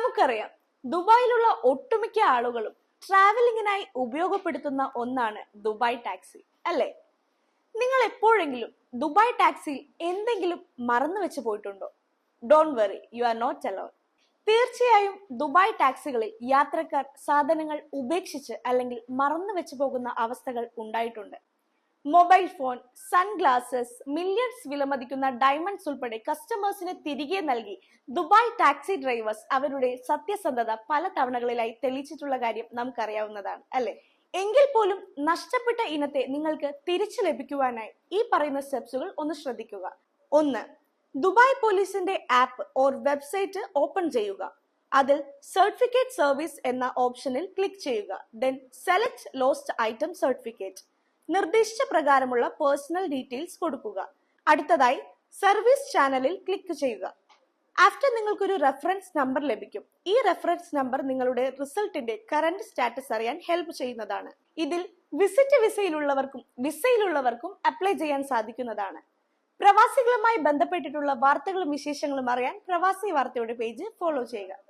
നമുക്കറിയാം. ദുബായിലുള്ള ഒട്ടുമിക്ക ആളുകളും ട്രാവലിംഗിനായി ഉപയോഗപ്പെടുത്തുന്ന ഒന്നാണ് ദുബായ് ടാക്സി അല്ലേ? നിങ്ങൾ എപ്പോഴെങ്കിലും ദുബായ് ടാക്സിയിൽ എന്തെങ്കിലും മറന്നു വെച്ച് പോയിട്ടുണ്ടോ? Don't worry you are not alone തീർച്ചയായും ദുബായ് ടാക്സികളിൽ യാത്രക്കാർ സാധനങ്ങൾ ഉപേക്ഷിച്ച് അല്ലെങ്കിൽ മറന്നു വെച്ച് പോകുന്ന അവസ്ഥകൾ ഉണ്ടായിട്ടുണ്ട്. മൊബൈൽ ഫോൺ സൺഗ്ലാസസ് മില്യൺസ് വിലമതിക്കുന്ന ഡയമണ്ട്സ് ഉൾപ്പെടെ കസ്റ്റമേഴ്സിന് തിരികെ നൽകി. ദുബായ് ടാക്സി ഡ്രൈവേഴ്സ് അവരുടെ സത്യസന്ധത പല തവണകളിലായി തെളിയിച്ചിട്ടുള്ള കാര്യം നമുക്കറിയാവുന്നതാണ് അല്ലെ? എങ്കിൽ പോലും നഷ്ടപ്പെട്ട ഇനത്തെ നിങ്ങൾക്ക് തിരിച്ചു ലഭിക്കുവാനായി ഈ പറയുന്ന സ്റ്റെപ്സുകൾ ഒന്ന് ശ്രദ്ധിക്കുക. ഒന്ന് ദുബായ് പോലീസിന്റെ ആപ്പ് ഓർ വെബ്സൈറ്റ് ഓപ്പൺ ചെയ്യുക. അതിൽ സർട്ടിഫിക്കറ്റ് സർവീസ് എന്ന ഓപ്ഷനിൽ ക്ലിക്ക് ചെയ്യുക. Then select lost item certificate. നിർദ്ദിഷ്ട പ്രകാരമുള്ള പേഴ്സണൽ ഡീറ്റെയിൽസ് കൊടുക്കുക. അടുത്തതായി സർവീസ് ചാനലിൽ ക്ലിക്ക് ചെയ്യുക. ആഫ്റ്റർ നിങ്ങൾക്കൊരു റെഫറൻസ് നമ്പർ ലഭിക്കും. ഈ റെഫറൻസ് നമ്പർ നിങ്ങളുടെ റിസൾട്ടിന്റെ കറന്റ് സ്റ്റാറ്റസ് അറിയാൻ ഹെൽപ്പ് ചെയ്യുന്നതാണ്. ഇതിൽ വിസിറ്റ് വിസയിലുള്ളവർക്കും വിസയിലുള്ളവർക്കും അപ്ലൈ ചെയ്യാൻ സാധിക്കുന്നതാണ്. പ്രവാസികളുമായി ബന്ധപ്പെട്ടിട്ടുള്ള വാർത്തകളും വിശേഷങ്ങളും അറിയാൻ പ്രവാസി വാർത്തയുടെ പേജ് ഫോളോ ചെയ്യുക.